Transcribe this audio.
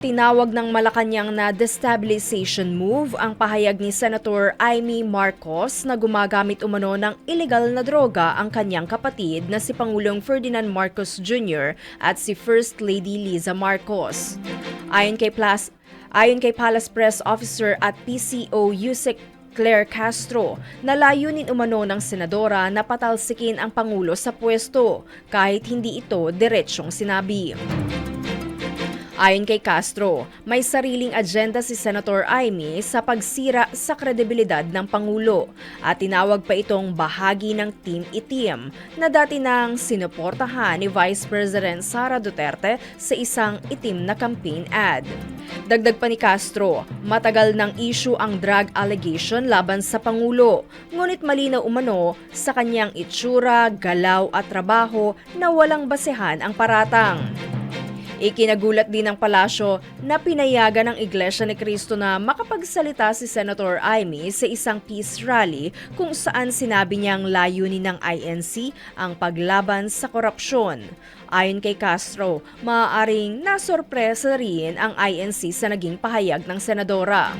Tinawag ng Malacanang na destabilization move ang pahayag ni Senator Amy Marcos na gumagamit umano ng illegal na droga ang kanyang kapatid na si Pangulong Ferdinand Marcos Jr. at si First Lady Liza Marcos. Ayon kay, Plas, ayon kay Palace Press Officer at PCO Yusek Claire Castro, na layunin umano ng senadora na patalsikin ang Pangulo sa pwesto kahit hindi ito diretsyong sinabi. Ayon kay Castro, may sariling agenda si Senator Amy sa pagsira sa kredibilidad ng Pangulo at tinawag pa itong bahagi ng Team Itim na dati nang sinuportahan ni Vice President Sara Duterte sa isang itim na campaign ad. Dagdag pa ni Castro, matagal ng issue ang drug allegation laban sa Pangulo, ngunit malinaw umano sa kanyang itsura, galaw at trabaho na walang basehan ang paratang. Ikinagulat din ng palasyo na pinayagan ng Iglesia ni Cristo na makapagsalita si Senator Amy sa isang peace rally kung saan sinabi niyang layunin ng INC ang paglaban sa korupsyon. Ayon kay Castro, maaaring nasorpresa rin ang INC sa naging pahayag ng senadora.